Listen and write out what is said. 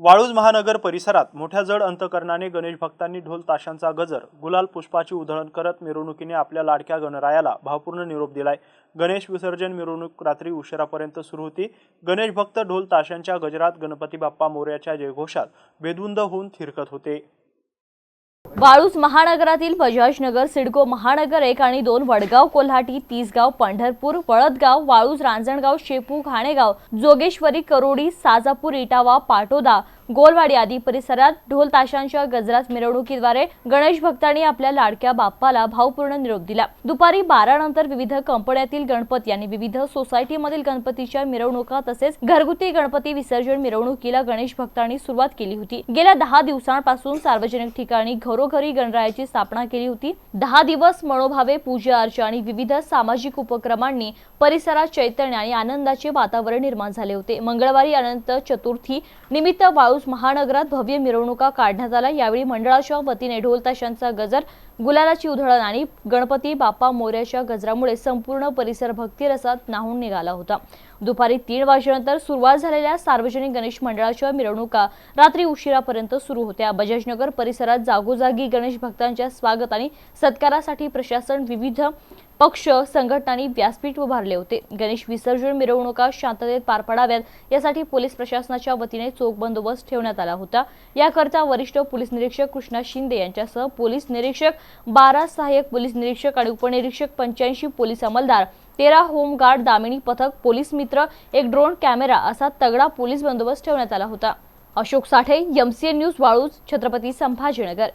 वाळूज महानगर परिसरात मोठ्या जड अंतकरणाने गणेश भक्तांनी ढोल ताशांचा गजर गुलाल पुष्पाची उधळण करत मिरवणुकीने आपल्या लाडक्या गणरायाला भावपूर्ण निरोप दिलाय. गणेश विसर्जन मिरवणूक रात्री उशिरापर्यंत सुरू होती. गणेश भक्त ढोल ताशांच्या गजरात गणपती बाप्पा मोर्याच्या जयघोषात बेधुंद होऊन थिरकत होते. वाळूज महानगरातील बजाजनगर सिडको महानगर एक आणि दोन वडगाव कोल्हाटी तीसगाव पंढरपूर वळदगाव वाळूज रांजणगाव शेपू घाणेगाव जोगेश्वरी करोडी साजापूर इटावा पाटोदा गोलवाडी आदी परिसरात ढोल ताशांच्या गजरात मिरवणुकीद्वारे गणेश भक्तांनी आपल्या लाडक्या बाप्पाला भावपूर्ण निरोप दिला. दुपारी बारा नंतर विविध कंपन्यातील गणपती आणि विविध सोसायटीमधील गणपतीच्या मिरवणुका तसेच घरगुती गणपती विसर्जन मिरवणुकीला गणेश भक्तांनी सुरुवात केली होती. गेल्या दहा दिवसांपासून सार्वजनिक ठिकाणी घरोघरी गणरायाची स्थापना केली होती. दहा दिवस मनोभावे पूजा अर्चा आणि विविध सामाजिक उपक्रमांनी परिसरात चैतन्य आणि आनंदाचे वातावरण निर्माण झाले होते. मंगळवारी अनंत चतुर्थी निमित्त वाळू वाळूज महानगरात भव्य मिरवणुका काढण्यात आल्या. यावेळी मंडळाच्या वतीने ढोलताशांचा गजर गुलालाची उधळण आणि गणपती बाप्पा मोर्याच्या गजरामुळे संपूर्ण परिसर भक्तिरसात नाहून निघाला होता. दुपारी तीन वाजेनंतर सुरुवात झालेल्या सार्वजनिक गणेश मंडळाच्या मिरवणुका रात्री उशिरापर्यंत सुरू होत्या. बजाजनगर परिसरात जागोजागी गणेश भक्तांच्या स्वागत आणि सत्कारासाठी प्रशासन विविध पक्ष संघटनांनी व्यासपीठ उभारले होते. गणेश विसर्जन मिरवणुका शांततेत पार पडाव्यात यासाठी पोलीस प्रशासनाच्या वतीने चोख बंदोबस्त ठेवण्यात आला होता. याकरता वरिष्ठ पोलीस निरीक्षक कृष्णा शिंदे यांच्यासह पोलीस निरीक्षक बारा सहाय्यक पोलीस निरीक्षक आणि उपनिरीक्षक पंच्याऐंशी पोलीस अंमलदार तेरा होमगार्ड दामिनी पथक पोलीस मित्र एक ड्रोन कॅमेरा असा तगडा पोलीस बंदोबस्त ठेवण्यात आला होता. Ashok Sathe MCN news Waluj Chhatrapati Sambhajinagar.